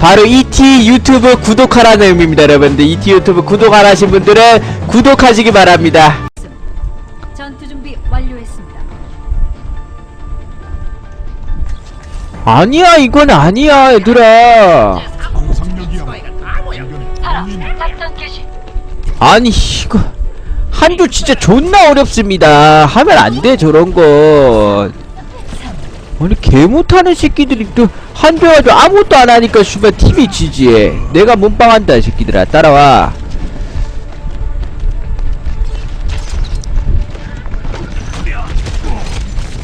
바로 ET 유튜브 구독하라는 의미입니다 여러분들 ET 유튜브 구독 안 하신 분들은 구독하시기 바랍니다 전투 준비 완료했습니다. 아니야 이건 아니야 얘들아. 아니 이거 한조 진짜 존나 어렵습니다 하면 안 돼 저런 건 아니 개 못하는 새끼들이 또 한조 가지고 아무것도 안 하니까 씨발 TV 지지해. 내가 몸빵한다 이 새끼들아. 따라와.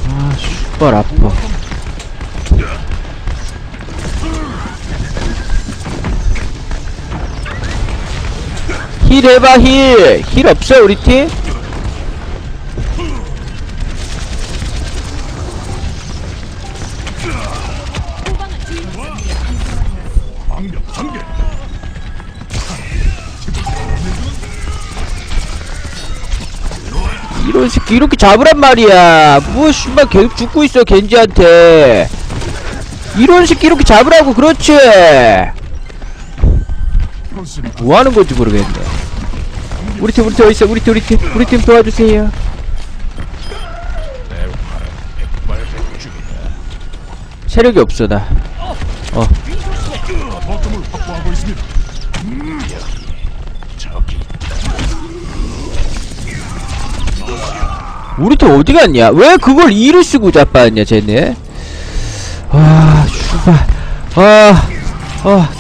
아 씨발 아파. 힐 해봐 힐! 힐 없어 우리 팀? 방벽 전개. 이런 새끼 이렇게 잡으란 말이야. 뭐 씨발 계속 죽고 있어 겐지한테. 이런 새끼 이렇게 잡으라고 그렇지. 뭐 하는 건지 모르겠네. 우리 팀 우리 팀 어딨어? 우리 팀 우리 팀 우리 팀 도와주세요. 체력이 없어 나. 거점을 확보하고 있습니다. 저기 우리 팀 어디 갔냐? 왜 그걸 이를 쓰고 자빠졌냐 쟤네? 아 슈발. 아, 아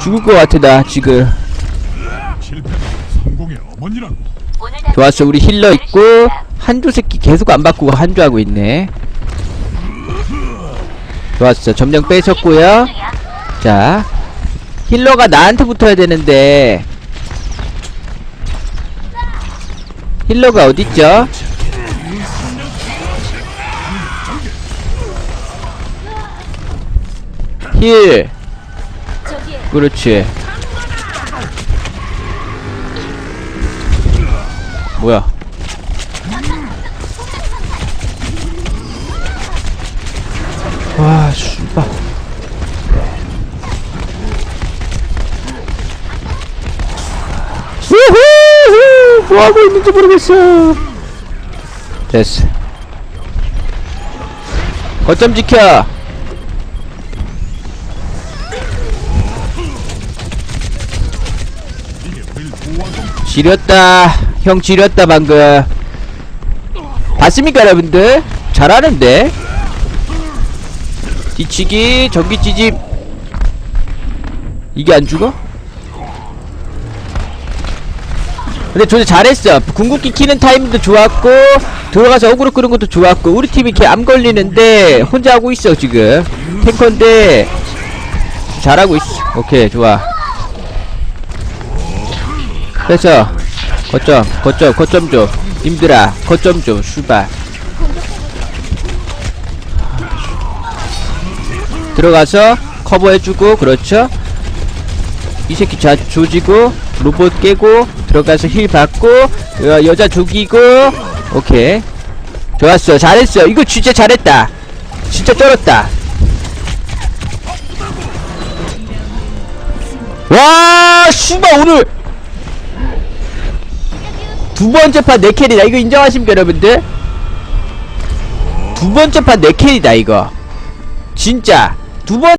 죽을 것 같아 나 지금. 실패는 성공의 어머니라고. 좋았어. 우리 힐러 있고 한조 새끼 계속 안 바꾸고 한조 하고 있네. 좋았어. 점령 뺏었고요. 자 힐러가 나한테 붙어야 되는데. 힐러가 어딨죠? 힐. 그렇지. 뭐야? 와 씨발 뭐하고 있는지 모르겠어 됐어. 거점 지켜. 지렸다. 형 지렸다 방금. 봤습니까 여러분들? 잘하는데? 뒤치기 전기 찌집. 이게 안 죽어? 근데 존재 잘했어. 궁극기 키는 타이밍도 좋았고 들어가서 어그로 끄는 것도 좋았고 우리 팀이 암 걸리는데 혼자 하고 있어 지금. 탱커인데 잘하고 있어. 오케이 좋아. 됐어. 거점 거점 거점 좀 님들아 거점 좀 슈발 들어가서 커버해주고 그렇죠? 이 새끼 자 조지고 로봇 깨고 들어가서 힐 받고 여, 여자 죽이고 오케이. 좋았어. 잘했어. 이거 진짜 잘했다. 진짜 쩔었다. 와 씨발 오늘 두 번째 판 내 캐리다. 이거 인정하십니까 여러분들? 두 번째 판 내 캐리다 이거. 진짜. 두번